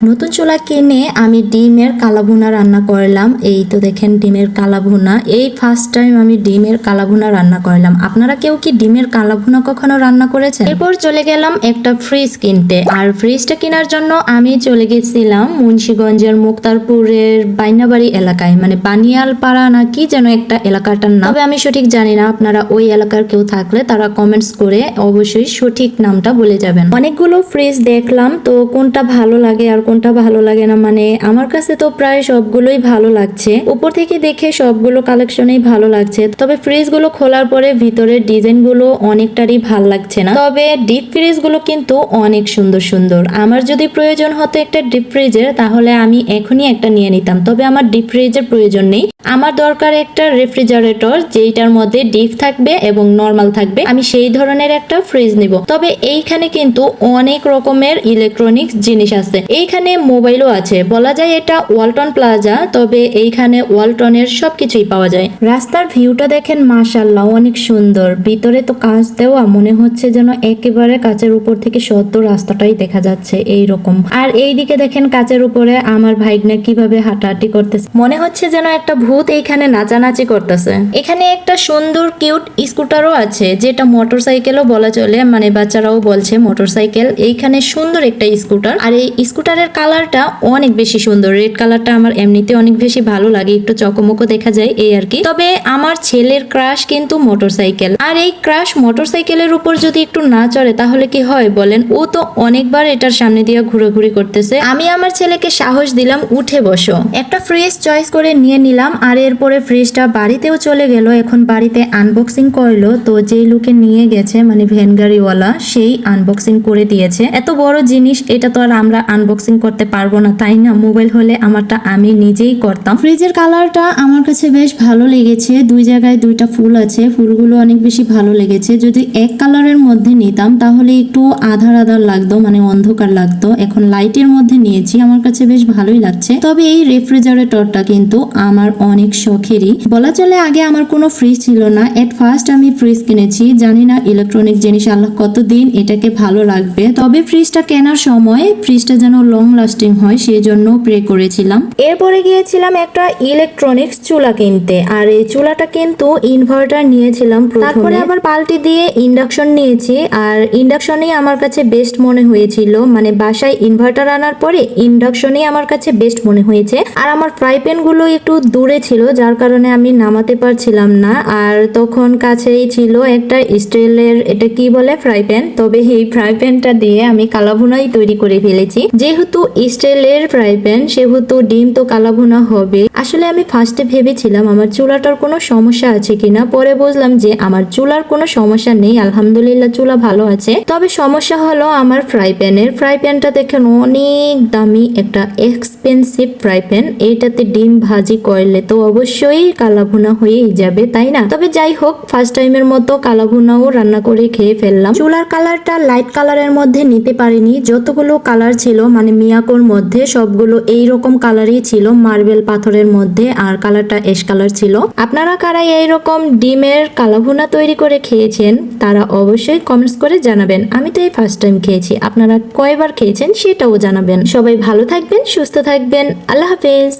নতুন চুলা কিনে আমি ডিমের কালাভুনা রান্না করলাম। এই তো দেখেন ডিমের কালাভুনা। এই ফার্স্ট টাইম আমি ডিমের কালাভুনা রান্না করলাম। আপনারা কেউ কি ডিমের কালাভুনা কখনো রান্না করেছেন? এরপর চলে গেলাম একটা ফ্রিজ কিনতে। আর ফ্রিজটা কেনার জন্য আমি চলে গেছিলাম মুন্সীগঞ্জের মুক্তারপুরের বাইনাবাড়ি এলাকায়। মানে বানিয়ালপাড়া না কি যেন একটা এলাকাটার নাম। তবে আমি সঠিক জানি না আপনারা ওই এলাকার কেউ থাকলে তারা কমেন্টস করে অবশ্যই সঠিক নামটা বলে যাবেন। অনেকগুলো ফ্রিজ দেখলাম। তো কোনটা ভালো লাগে আর কোনটা ভালো লাগে না? মানে আমার কাছে তো প্রায় সবগুলোই ভালো লাগছে। উপর থেকে দেখে সবগুলো কালেকশনেই ভালো লাগছে। তবে ফ্রিজগুলো খোলার পরে ভিতরের ডিজাইনগুলো অনেকটারই ভালো লাগছে না। তবে ডিপ ফ্রিজগুলো কিন্তু অনেক সুন্দর সুন্দর। আমার যদি প্রয়োজন হতো একটা ডিপ ফ্রিজের তাহলে আমি এখনই একটা নিয়ে নিতাম। তবে আমার ডিপ ফ্রিজের প্রয়োজন নেই। আমার দরকার একটা রেফ্রিজারেটর যেটার মধ্যে ডিপ থাকবে এবং নর্মাল থাকবে। আমি সেই ধরনের একটা ফ্রিজ নিব। তবে এইখানে কিন্তু অনেক রকমের ইলেকট্রনিক্স জিনিস আছে। এইখানে মোবাইলও আছে। বলা যায় এটা ওয়ালটন প্লাজা, তবে এইখানে ওয়ালটনের সবকিছুই পাওয়া যায়। রাস্তার ভিউটা দেখেন মাশাল্লাহ অনেক সুন্দর। ভিতরে তো কাঁচ দেওয়া, মনে হচ্ছে যেন একেবারে কাঁচের উপর থেকে সত্য রাস্তাটাই দেখা যাচ্ছে এই রকম আর এইদিকে দেখেন কাঁচের উপরে আমার ভাইগনা কীভাবে হাঁটাহাঁটি করতেছে। মনে হচ্ছে যেন একটা ভূত এইখানে নাচানাচি করতেছে। এখানে একটা সুন্দর, কিউট স্কুটারও আছে, যেটা মোটরসাইকেলও বলা চলে মানে বাচ্চারাও বলছে মোটরসাইকেল। এইখানে সুন্দর একটা স্কুটার। আর এই স্কুটারের কালারটা অনেক বেশি সুন্দর। রেড কালারটা আমার এমনিতে অনেক বেশি ভালো লাগে, একটু চকমকো দেখা যায় এই আর কি। তবে আমার ছেলের ক্রাশ কিন্তু মোটরসাইকেল। আর এই ক্রাশ মোটরসাইকেলের উপর যদি একটু না চড়ে, তাহলে কি হয় বলেন? ও তো অনেকবার এটার সামনে দিয়ে ঘুরোঘুরি করতেছে। আমি আমার ছেলেকে সাহস দিলাম, উঠে বসো। একটা ফ্রেশ চয়েস করে নিয়ে নিলাম আর এরপরে ফ্রিজটা বাড়িতেও চলে গেল। এখন বাড়িতে আনবক্সিং করল। তো যেই লোকে নিয়ে গেছে মানে ভ্যান গাড়িওয়ালা সেই আনবক্সিং করে দিয়েছে। এত বড় জিনিস, এটা তো আর আমরা আনবক্সিং করতে পারব না, তাই না? মোবাইল হলে আমারটা আমি নিজেই করতাম। ফ্রিজের কালারটা আমার কাছে বেশ ভালো লেগেছে। দুই জায়গায় দুইটা ফুল আছে। ফুলগুলো অনেক বেশি ভালো লেগেছে। যদি এক কালারের মধ্যে নিতাম, তাহলে একটু আধার আধার লাগতো মানে অন্ধকার লাগতো। এখন লাইটের মধ্যে নিয়েছি, আমার কাছে বেশ ভালোই লাগছে। তবে এই রেফ্রিজারেটরটা কিন্তু আমার অনেক শখেরই। বলা চলে আগে আমার কোনো ফ্রিজ ছিল না। এট ফার্স্ট আমি ফ্রিজ কিনেছি। জানি না ইলেকট্রনিক জিনিস, আল্লাহ কতদিন এটাকে ভালো রাখবে। তবে ফ্রিজটা কেনার সময় ফ্রিজটা যেন লং লাস্টিং হয় সেই জন্য প্রে করেছিলাম। এরপরে গিয়েছিলাম একটা ইলেকট্রনিক্স চুলা কিনতে। আর এই চুলাটা কিন্তু ইনভার্টার নিয়েছিলাম তারপরে আবার পাল্টি দিয়ে ইন্ডাকশন নিয়েছি। আর ইন্ডাকশনই আমার কাছে বেস্ট মনে হয়েছিল। মানে বাসায় ইনভার্টার আনার পরে ইন্ডাকশনই আমার কাছে বেস্ট মনে হয়েছে। আর আমার ফ্রাই প্যানগুলো একটু দূরে ছিল, যার কারণে আমি নামাতে পারছিলাম না। আর তখন কাছেই ছিল একটা স্টিলের, এটা কি বলে, ফ্রাই প্যান? তবে এই ফ্রাই প্যানটা দিয়ে আমি কালাভুনাই তৈরি করে ফেলেছি। যেহেতু স্টিলের ফ্রাই প্যান, সেহেতু ডিম তো কালাভুনা হবে আসলে আমি ফার্স্টে ভেবেছিলাম আমার চুলাটার কোনো সমস্যা আছে কিনা, পরে বুঝলাম যে আমার চুলার কোনো সমস্যা নেই, আলহামদুলিল্লাহ চুলা ভালো আছে। তবে সমস্যা হলো আমার ফ্রাই প্যানের। ফ্রাই প্যানটা দেখেন অনেক দামি, একটা এক্সপেন্সিভ ফ্রাই প্যান। এইটাতে ডিম ভাজি করলে তো অবশ্যই কালাভুনা হয়েই যাবে, তাই না? তবে যাই হোক ফার্স্ট টাইমের মতো কালাভুনাও রান্না করে খেয়ে ফেললাম। চুলার কালারটা লাইট কালারের মধ্যে নিতে পারিনি। যতগুলো কালার ছিল মানে মিয়াকোর মধ্যে সবগুলো এই রকম কালারই ছিল, মার্বেল পাথরের মধ্যে, আর কালারটা এস কালার ছিল। আপনারা কারা এইরকম ডিমের কালাভুনা তৈরি করে খেয়েছেন, তারা অবশ্যই কমেন্টস করে জানাবেন। আমি তো এই ফার্স্ট টাইম খেয়েছি, আপনারা কয়বার খেয়েছেন সেটাও জানাবেন। সবাই ভালো থাকবেন, সুস্থ থাকবেন, আল্লাহ হাফেজ।